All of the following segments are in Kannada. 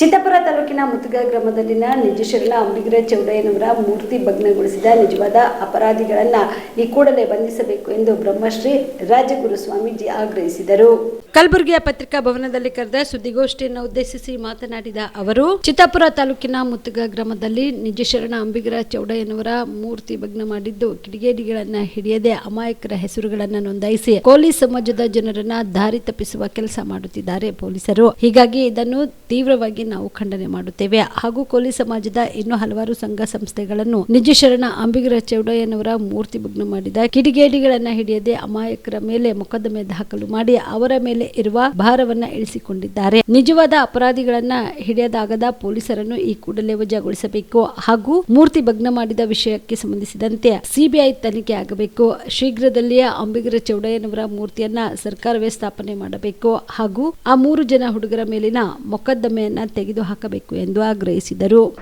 ಚಿತ್ತಾಪುರ ತಾಲೂಕಿನ ಮುತುಗ ಗ್ರಾಮದಲ್ಲಿನ ನಿಜಶರಣ ಅಂಬಿಗರ ಚೌಡಯ್ಯನವರ ಮೂರ್ತಿ ಭಗ್ನಗೊಳಿಸಿದ ನಿಜವಾದ ಅಪರಾಧಿಗಳನ್ನ ಈ ಕೂಡಲೇ ಬಂಧಿಸಬೇಕು ಎಂದು ಬ್ರಹ್ಮಶ್ರೀ ರಾಜಗುರು ಸ್ವಾಮೀಜಿ ಆಗ್ರಹಿಸಿದರು. ಕಲಬುರಗಿಯ ಪತ್ರಿಕಾ ಭವನದಲ್ಲಿ ಕರೆದ ಸುದ್ದಿಗೋಷ್ಠಿಯನ್ನು ಉದ್ದೇಶಿಸಿ ಮಾತನಾಡಿದ ಅವರು, ಚಿತ್ತಾಪುರ ತಾಲೂಕಿನ ಮುತ್ತುಗ ಗ್ರಾಮದಲ್ಲಿ ನಿಜಶರಣ ಅಂಬಿಗರ ಚೌಡಯ್ಯನವರ ಮೂರ್ತಿ ಭಗ್ನ ಮಾಡಿದ್ದು ಕಿಡಿಗೇಡಿಗಳನ್ನ ಹಿಡಿಯದೆ ಅಮಾಯಕರ ಹೆಸರುಗಳನ್ನು ನೋಂದಾಯಿಸಿ ಕೋಲಿ ಸಮಾಜದ ಜನರನ್ನ ದಾರಿ ತಪ್ಪಿಸುವ ಕೆಲಸ ಮಾಡುತ್ತಿದ್ದಾರೆ ಪೊಲೀಸರು. ಹೀಗಾಗಿ ಇದನ್ನು ತೀವ್ರವಾಗಿ ನಾವು ಖಂಡನೆ ಮಾಡುತ್ತೇವೆ. ಹಾಗೂ ಕೋಲಿ ಸಮಾಜದ ಇನ್ನೂ ಹಲವಾರು ಸಂಘ ಸಂಸ್ಥೆಗಳನ್ನು ನಿಜಶರಣ ಅಂಬಿಗರ ಚೌಡಯ್ಯನವರ ಮೂರ್ತಿ ಭಗ್ನ ಮಾಡಿದ ಕಿಡಿಗೇಡಿಗಳನ್ನ ಹಿಡಿಯದೆ ಅಮಾಯಕರ ಮೇಲೆ ಮೊಕದ್ದಮೆ ದಾಖಲು ಮಾಡಿ ಅವರ ಮೇಲೆ ಇರುವ ಭಾರವನ್ನ ಇಳಿಸಿಕೊಂಡಿದ್ದಾರೆ. ನಿಜವಾದ ಅಪರಾಧಿಗಳನ್ನ ಹಿಡಿಯದಾಗದ ಪೊಲೀಸರನ್ನು ಈ ಕೂಡಲೇ ವಜಾಗೊಳಿಸಬೇಕು ಹಾಗೂ ಮೂರ್ತಿ ಭಗ್ನ ಮಾಡಿದ ವಿಷಯಕ್ಕೆ ಸಂಬಂಧಿಸಿದಂತೆ ಸಿಬಿಐ ತನಿಖೆ ಆಗಬೇಕು. ಶೀಘ್ರದಲ್ಲಿಯೇ ಅಂಬಿಗರ ಚೌಡಯ್ಯನವರ ಮೂರ್ತಿಯನ್ನ ಸರ್ಕಾರವೇ ಸ್ಥಾಪನೆ ಮಾಡಬೇಕು ಹಾಗೂ ಆ ಮೂರು ಜನ ಹುಡುಗರ ಮೇಲಿನ ಮೊಕದ್ದಮೆಯನ್ನ ತೆಗೆದು ಹಾಕಬೇಕು ಎಂದು ಆಗ್ರಹಿಸಿದರು.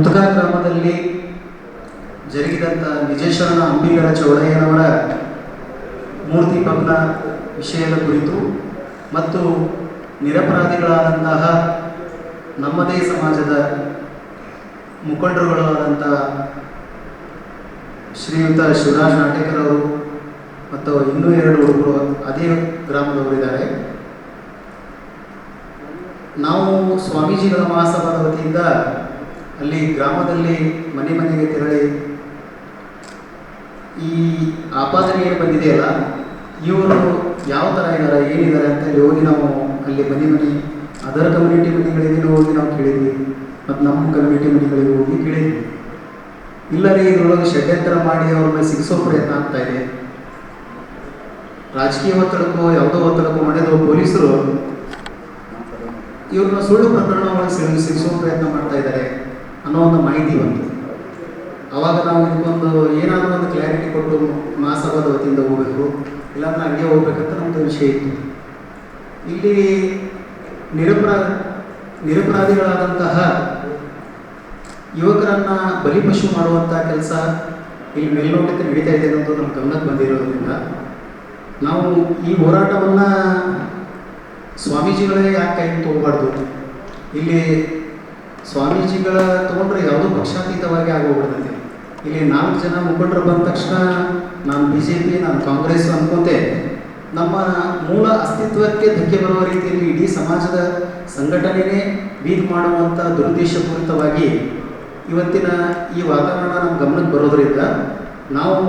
ಗ್ರಾಮದಲ್ಲಿ ಜರುಗಿದಂತಹ ನಿಜೇಶ್ವರನ ಅಂಬಿಗರ ಚೌಡಯ್ಯನವರ ಮೂರ್ತಿ ಭಗ್ನ ವಿಷಯದ ಕುರಿತು ಮತ್ತು ನಿರಪರಾಧಿಗಳಾದಂತಹ ನಮ್ಮದೇ ಸಮಾಜದ ಮುಖಂಡರುಗಳಾದಂಥ ಶ್ರೀಯುತ ಶಿವರಾಜ್ ನಾಟೇಕರ್ ಮತ್ತು ಇನ್ನೂ ಎರಡು ಹುಡುಗರು ಅದೇ ಗ್ರಾಮದವರಿದ್ದಾರೆ. ನಾವು ಸ್ವಾಮೀಜಿಗಳ ಮಹಾಸಭಾದ ವತಿಯಿಂದ ಅಲ್ಲಿ ಗ್ರಾಮದಲ್ಲಿ ಮನೆ ಮನೆಗೆ ತೆರಳಿ ಈ ಆಪಾದನೆ ಏನು ಬಂದಿದೆಯಲ್ಲ, ಇವರು ಯಾವ ಥರ ಇದ್ದಾರೆ ಏನಿದ್ದಾರೆ ಅಂತ ಹೇಳಿ ಹೋಗಿ ನಾವು ಅಲ್ಲಿ ಮನೆ ಮನೆ, ಅದರ ಕಮ್ಯುನಿಟಿ ಮನೆಗಳಿಗೆ ಹೋಗಿ ನಾವು ಕೇಳಿದ್ವಿ. ಮತ್ತು ನಮ್ಮ ಕಮ್ಯುನಿಟಿ ಮನೆಗಳಿಗೆ ಹೋಗಿ ಕೇಳಿದ್ವಿ. ಇಲ್ಲ ಇದರೊಳಗೆ ಷಡ್ಯಂತರ ಮಾಡಿ ಅವ್ರ ಮೇಲೆ ಸಿಗಿಸೋ ಪ್ರಯತ್ನ ಆಗ್ತಾ ಇದೆ. ರಾಜಕೀಯ ಒತ್ತಡಕ್ಕೋ, ಯಾವುದೋ ಒತ್ತಡಕ್ಕೂ ಮಾಡಿದ್ರು ಪೊಲೀಸರು ಇವ್ರನ್ನ ಸುಳ್ಳು ಪ್ರಕರಣವನ್ನು ಸಿಗಿ ಸಿಗಿಸೋ ಪ್ರಯತ್ನ ಮಾಡ್ತಾ ಇದ್ದಾರೆ ಅನ್ನೋ ಒಂದು ಮಾಹಿತಿ ಬಂತು. ಅವಾಗ ನಾವು ಇದಕ್ಕೊಂದು ಏನಾದರೂ ಒಂದು ಕ್ಲಾರಿಟಿ ಕೊಟ್ಟು ಮಹಾಸಭಾದ ವತಿಯಿಂದ ಹೋಗಬೇಕು. ಇಲ್ಲಾಂದ್ರೆ ಹಂಗೆ ಹೋಗ್ಬೇಕಂತ ನಮ್ಮದು ವಿಷಯ ಇತ್ತು. ಇಲ್ಲಿ ನಿರಪರಾ, ನಿರಪರಾಧಿಗಳಾದಂತಹ ಯುವಕರನ್ನ ಬಲಿಪಶು ಮಾಡುವಂತಹ ಕೆಲಸ ಇಲ್ಲಿ ಮೇಲ್ನೋಟಕ್ಕೆ ನಡೀತಾ ಇದೆ ಅನ್ನೋದು ನಮ್ಮ ಗಮನಕ್ಕೆ ಬಂದಿರೋದ್ರಿಂದ ನಾವು ಈ ಹೋರಾಟವನ್ನು ಸ್ವಾಮೀಜಿಗಳೇ ಯಾಕೆ ಕೈ ತಗೋಬಾರ್ದು. ಇಲ್ಲಿ ಸ್ವಾಮೀಜಿಗಳ ತಗೊಂಡ್ರೆ ಯಾವುದೋ ಪಕ್ಷಾತೀತವಾಗಿ ಆಗೋಗ್ಬಿಡ್ತೈತಿ. ಇಲ್ಲಿ ನಾಲ್ಕು ಜನ ಮುಖಂಡರು ಬಂದ ತಕ್ಷಣ ನಾನು ಬಿ ಜೆ ಪಿ ನಾನು ಕಾಂಗ್ರೆಸ್ ಅನ್ಕೋತೆ ನಮ್ಮ ಮೂಲ ಅಸ್ತಿತ್ವಕ್ಕೆ ಧಕ್ಕೆ ಬರುವ ರೀತಿಯಲ್ಲಿ ಇಡೀ ಸಮಾಜದ ಸಂಘಟನೆನೇ ಬೀದ್ ಮಾಡುವಂಥ ದುರುದ್ದೇಶಪೂರಿತವಾಗಿ ಇವತ್ತಿನ ಈ ವಾತಾವರಣ ನಮ್ಮ ಗಮನಕ್ಕೆ ಬರೋದರಿಂದ ನಾವು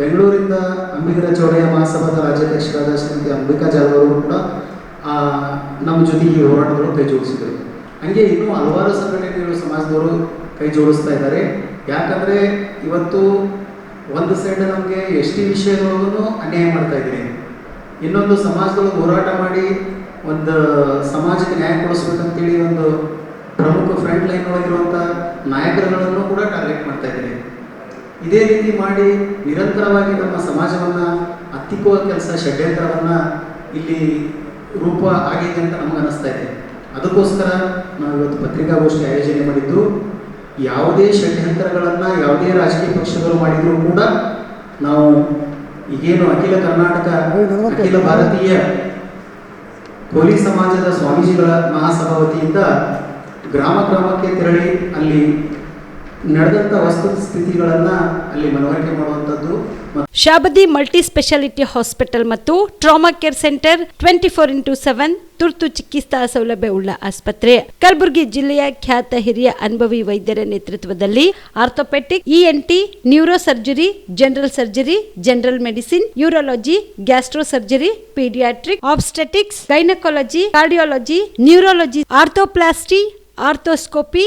ಬೆಂಗಳೂರಿಂದ ಅಂಬಿಗರ ಚೌಡಯ್ಯ ಮಹಾಸಭಾದ ರಾಜ್ಯಾಧ್ಯಕ್ಷರಾದ ಶ್ರೀಮತಿ ಅಂಬಿಕಾ ಜಾಧವ್ ಅವರು ಕೂಡ ನಮ್ಮ ಜೊತೆಗೆ ಈ ಹೋರಾಟದವರು ಕೈ ಜೋಡಿಸಿದರು. ಹಂಗೆ ಇನ್ನೂ ಹಲವಾರು ಸಂಘಟನೆಗಳು ಸಮಾಜದವರು ಕೈ ಜೋಡಿಸ್ತಾ ಇದ್ದಾರೆ. ಯಾಕಂದರೆ ಇವತ್ತು ಒಂದು ಸೈಡ್ ನಮಗೆ ಎಸ್ ಟಿ ಅನ್ಯಾಯ ಮಾಡ್ತಾ ಇದ್ದೀವಿ ಇನ್ನೊಂದು ಸಮಾಜದೊಳಗೆ ಹೋರಾಟ ಮಾಡಿ ಒಂದು ಸಮಾಜಕ್ಕೆ ನ್ಯಾಯ ಕೊಡಿಸ್ಬೇಕಂತೇಳಿ ಒಂದು ಪ್ರಮುಖ ಫ್ರಂಟ್ ಲೈನ್ ಒಳಗಿರುವಂಥ ನಾಯಕರುಗಳನ್ನು ಕೂಡ ಟಾರ್ಗೆಟ್ ಮಾಡ್ತಾ ಇದ್ದೀವಿ ಇದೇ ರೀತಿ ಮಾಡಿ ನಿರಂತರವಾಗಿ ನಮ್ಮ ಸಮಾಜವನ್ನು ಹತ್ತಿಕ್ಕುವ ಕೆಲಸ ಷಡ್ಯಂತ್ರವನ್ನು ಇಲ್ಲಿ ರೂಪ ಆಗಿದೆ ಅಂತ ನಮ್ಗೆ ಅನ್ನಿಸ್ತಾ ಇದೆ. ಅದಕ್ಕೋಸ್ಕರ ನಾವು ಇವತ್ತು ಪತ್ರಿಕಾಗೋಷ್ಠಿ ಆಯೋಜನೆ ಮಾಡಿದ್ದು. ಯಾವುದೇ ಷಡ್ಯಂತ್ರಗಳನ್ನು ಯಾವುದೇ ರಾಜಕೀಯ ಪಕ್ಷಗಳು ಮಾಡಿದರೂ ಕೂಡ ನಾವು ಈಗೇನು ಅಖಿಲ ಕರ್ನಾಟಕ, ಅಖಿಲ ಭಾರತೀಯ ಕೋಲಿ ಸಮಾಜದ ಸ್ವಾಮೀಜಿಗಳ ಮಹಾಸಭಾವತಿಯಿಂದ ಗ್ರಾಮ ಗ್ರಾಮಕ್ಕೆ ತೆರಳಿ ಅಲ್ಲಿ ನಡೆದಂಥ ವಸ್ತುಸ್ಥಿತಿಗಳನ್ನು ಅಲ್ಲಿ ಮನವರಿಕೆ ಮಾಡುವಂಥದ್ದು ಮತ್ತು ಶಾಬದಿ ಮಲ್ಟಿ ಸ್ಪೆಷಾಲಿಟಿ ಹಾಸ್ಪಿಟಲ್ ಮತ್ತು trauma care centre twenty four into seven ತುರ್ತು ಚಿಕಿತ್ಸಾ ಸೌಲಭ್ಯ ಉಳ್ಳ ಆಸ್ಪತ್ರೆ. ಕಲಬುರಗಿ ಜಿಲ್ಲೆಯ ಖ್ಯಾತ ಹಿರಿಯ ಅನುಭವಿ ವೈದ್ಯರ ನೇತೃತ್ವದಲ್ಲಿ orthopaedic ENT neuro surgery general surgery, general medicine, urology, gastro surgery, paediatric obstetrics gynaecology, cardiology, neurology, arthroplasty, arthroscopy